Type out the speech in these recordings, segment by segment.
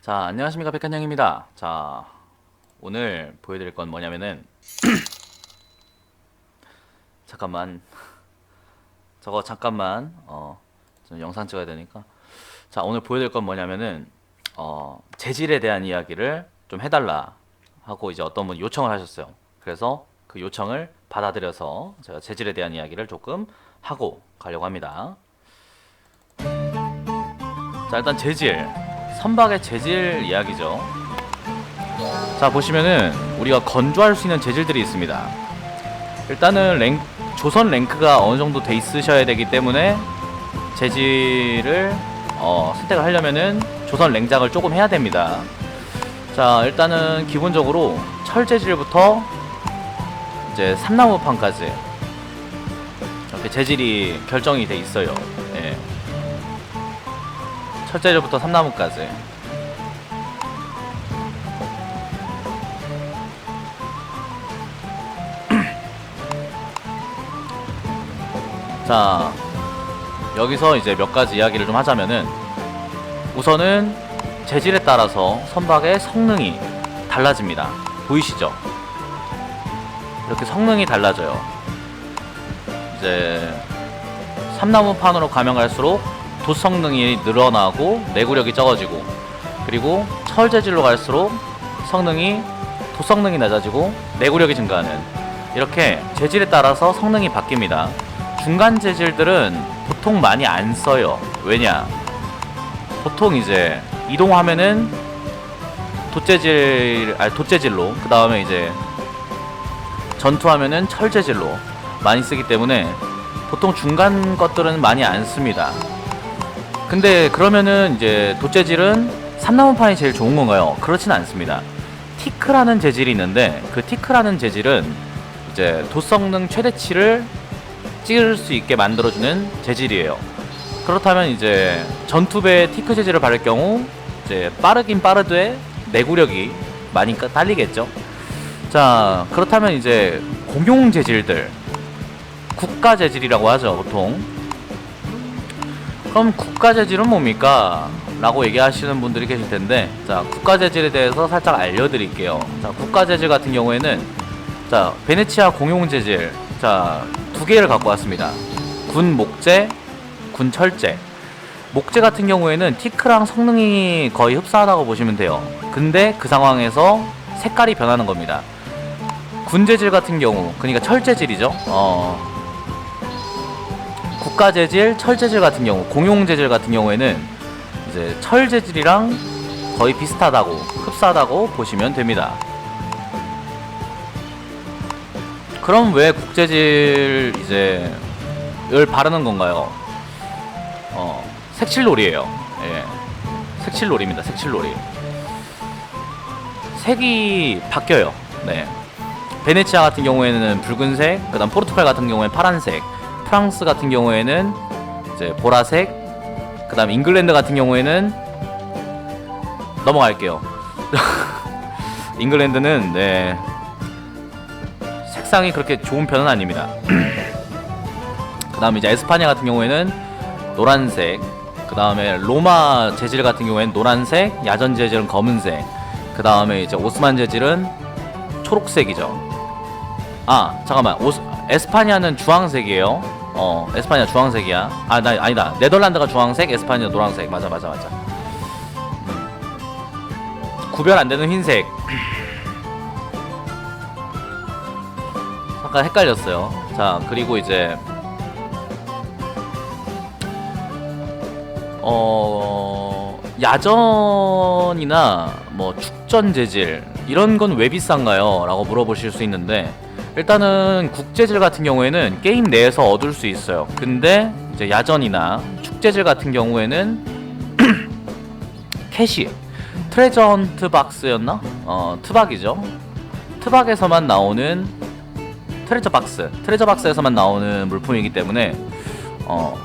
자, 안녕하십니까 백한영입니다. 자, 오늘 보여드릴 건 뭐냐면은 잠깐만 저거 잠깐만 어, 좀 영상 찍어야 되니까 자, 오늘 보여드릴 건 뭐냐면은 어, 재질에 대한 이야기를 좀 해달라 하고 이제 어떤 분이 요청을 하셨어요. 그래서 그 요청을 받아들여서 제가 재질에 대한 이야기를 조금 하고 가려고 합니다. 자, 일단 재질. 선박의 재질 이야기죠. 자, 보시면은 우리가 건조할 수 있는 재질들이 있습니다. 일단은 랭, 조선 랭크가 어느 정도 돼 있으셔야 되기 때문에 재질을 어, 선택을 하려면은 조선 랭작을 조금 해야 됩니다. 자, 일단은 기본적으로 철 재질부터 이제 삼나무판까지 이렇게 재질이 결정이 돼 있어요. 예. 철재료부터 삼나무까지. 자, 여기서 이제 몇 가지 이야기를 좀 하자면은 우선은 재질에 따라서 선박의 성능이 달라집니다. 보이시죠? 이렇게 성능이 달라져요. 이제 삼나무판으로 가면 갈수록 돛 성능이 늘어나고 내구력이 적어지고 그리고 철 재질로 갈수록 성능이 돛 성능이 낮아지고 내구력이 증가하는 이렇게 재질에 따라서 성능이 바뀝니다. 중간 재질들은 보통 많이 안 써요. 왜냐? 보통 이제 이동하면은 돛재질 아니 돛재질로 그 다음에 이제 전투하면은 철 재질로 많이 쓰기 때문에 보통 중간 것들은 많이 안 씁니다. 근데 그러면은 이제 돛재질은 삼나무판이 제일 좋은 건가요? 그렇진 않습니다. 티크라는 재질이 있는데 그 티크라는 재질은 이제 돛 성능 최대치를 찍을 수 있게 만들어주는 재질이에요. 그렇다면 이제 전투배 티크 재질을 바를 경우 이제 빠르긴 빠르되 내구력이 많이 까- 딸리겠죠. 자 그렇다면 이제 공용 재질들 국가 재질이라고 하죠 보통. 그럼 국가 재질은 뭡니까? 라고 얘기하시는 분들이 계실 텐데 자 국가 재질에 대해서 살짝 알려드릴게요. 자 국가 재질 같은 경우에는 자 베네치아 공용 재질 자 두 개를 갖고 왔습니다. 군 목재 군 철재 목재 같은 경우에는 티크랑 성능이 거의 흡사하다고 보시면 돼요. 근데 그 상황에서 색깔이 변하는 겁니다. 군 재질 같은 경우 그러니까 철 재질이죠. 어 국가 재질, 철 재질 같은 경우, 공용 재질 같은 경우에는 이제 철 재질이랑 거의 비슷하다고, 흡사하다고 보시면 됩니다. 그럼 왜 국재질 이제 을 바르는 건가요? 어, 색칠놀이에요. 예. 색칠놀이입니다. 색칠놀이. 색이 바뀌어요. 네. 베네치아 같은 경우에는 붉은색, 그다음 포르투갈 같은 경우에는 파란색, 프랑스 같은 경우에는 이제 보라색, 그 다음 잉글랜드 같은 경우에는 넘어갈게요. 잉글랜드는 네 색상이 그렇게 좋은 편은 아닙니다. 그 다음 이제 에스파냐 같은 경우에는 노란색, 그 다음에 로마 재질 같은 경우에는 노란색, 야전 재질은 검은색, 그 다음에 이제 오스만 재질은 초록색이죠. 아 잠깐만 오스, 에스파냐는 주황색이에요. 어 에스파냐 주황색이야. 아 나 아니다. 네덜란드가 주황색, 에스파냐 노란색. 맞아 맞아 맞아. 음. 구별 안 되는 흰색. 잠깐 헷갈렸어요. 자 그리고 이제 어 야전이나 뭐 축전 재질 이런 건 왜 비싼가요? 라고 물어보실 수 있는데 일단은 국재질 같은 경우에는 게임 내에서 얻을 수 있어요. 근데 이제 야전이나 축재질 같은 경우에는 캐시 트레저 헌트 박스였나? 어 트박이죠. 트박에서만 나오는 트레저 박스 트레저 박스에서만 나오는 물품이기 때문에 어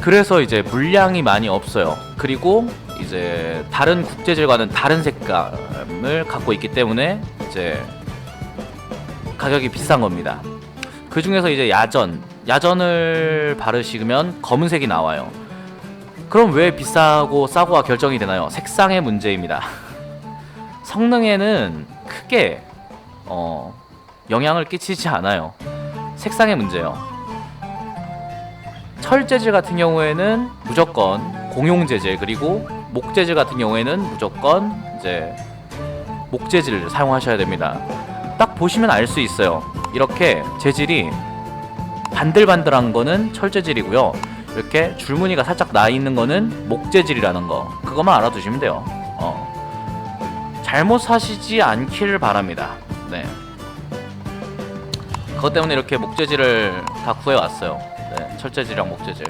그래서 이제 물량이 많이 없어요. 그리고 이제 다른 국제질과는 다른 색감을 갖고 있기 때문에 이제 가격이 비싼 겁니다. 그 중에서 이제 야전, 야전을 바르시면 검은색이 나와요. 그럼 왜 비싸고 싸고가 결정이 되나요? 색상의 문제입니다. 성능에는 크게 어, 영향을 끼치지 않아요. 색상의 문제요. 철 재질 같은 경우에는 무조건 공용 재질 그리고 목 재질 같은 경우에는 무조건 이제 목 재질을 사용하셔야 됩니다. 딱 보시면 알 수 있어요. 이렇게 재질이 반들반들한 거는 철 재질이고요. 이렇게 줄무늬가 살짝 나 있는 거는 목 재질이라는 거. 그것만 알아두시면 돼요. 어. 잘못 사시지 않기를 바랍니다. 네. 그것 때문에 이렇게 목 재질을 다 구해 왔어요. 네, 철 재질이랑 목 재질.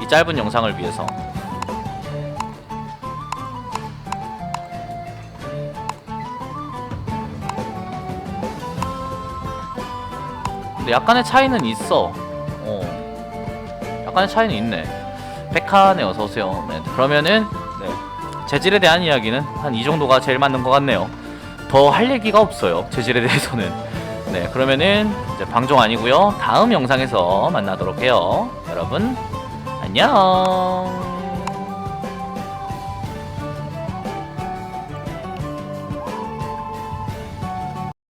이 짧은 영상을 위해서. 근데 약간의 차이는 있어. 어. 약간의 차이는 있네. 백화네 어서 오세요. 네. 그러면은 네. 재질에 대한 이야기는 한 이 정도가 제일 맞는 것 같네요. 더 할 얘기가 없어요. 재질에 대해서는. 네. 그러면은 이제 방종 아니고요. 다음 영상에서 만나도록 해요. 여러분 안녕.